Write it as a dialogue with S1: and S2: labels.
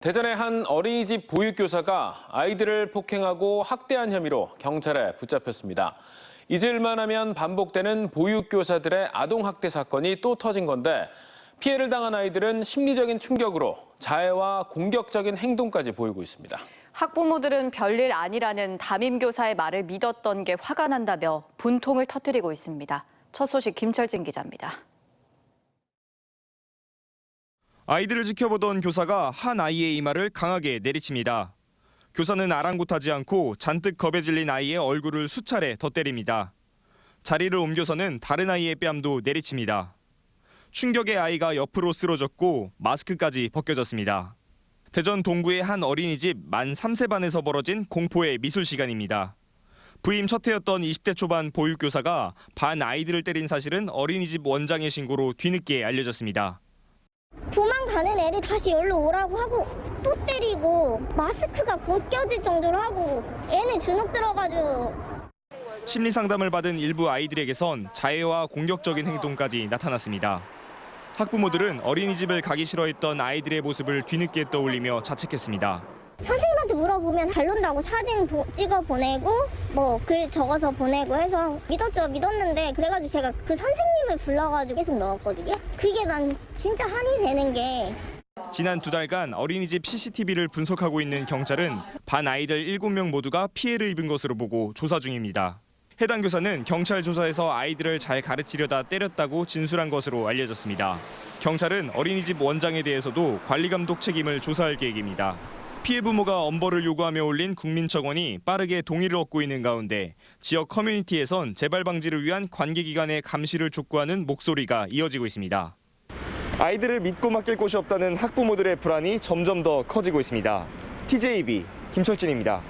S1: 대전의 한 어린이집 보육교사가 아이들을 폭행하고 학대한 혐의로 경찰에 붙잡혔습니다. 잊을만 하면 반복되는 보육교사들의 아동학대 사건이 또 터진 건데 피해를 당한 아이들은 심리적인 충격으로 자해와 공격적인 행동까지 보이고 있습니다.
S2: 학부모들은 별일 아니라는 담임 교사의 말을 믿었던 게 화가 난다며 분통을 터뜨리고 있습니다. 첫 소식 김철진 기자입니다.
S3: 아이들을 지켜보던 교사가 한 아이의 이마를 강하게 내리칩니다. 교사는 아랑곳하지 않고 잔뜩 겁에 질린 아이의 얼굴을 수차례 더 때립니다. 자리를 옮겨서는 다른 아이의 뺨도 내리칩니다. 충격에 아이가 옆으로 쓰러졌고 마스크까지 벗겨졌습니다. 대전 동구의 한 어린이집 만 3세 반에서 벌어진 공포의 미술 시간입니다. 부임 첫 해였던 20대 초반 보육교사가 반 아이들을 때린 사실은 어린이집 원장의 신고로 뒤늦게 알려졌습니다.
S4: 도망가는 애를 다시 여기로 오라고 하고 또 때리고 마스크가 벗겨질 정도로 하고 애는 주눅 들어가지고
S3: 심리 상담을 받은 일부 아이들에게선 자해와 공격적인 행동까지 나타났습니다. 학부모들은 어린이집을 가기 싫어했던 아이들의 모습을 뒤늦게 떠올리며 자책했습니다.
S4: 선생님 한테 물어보면 잘 논다고 사진 보- 찍어 보내고 뭐 글 적어서 보내고 해서 믿었죠 믿었는데 그래가지고 제가 그 선생님을 불러가지고 계속 넣었거든요 그게 난 진짜 한이 되는 게
S3: 지난 두 달간 어린이집 CCTV를 분석하고 있는 경찰은 반 아이들 7명 모두가 피해를 입은 것으로 보고 조사 중입니다. 해당 교사는 경찰 조사에서 아이들을 잘 가르치려다 때렸다고 진술한 것으로 알려졌습니다. 경찰은 어린이집 원장에 대해서도 관리 감독 책임을 조사할 계획입니다. 피해 부모가 엄벌을 요구하며 올린 국민청원이 빠르게 동의를 얻고 있는 가운데 지역 커뮤니티에선 재발 방지를 위한 관계기관의 감시를 촉구하는 목소리가 이어지고 있습니다. 아이들을 믿고 맡길 곳이 없다는 학부모들의 불안이 점점 더 커지고 있습니다. TJB 김철진입니다.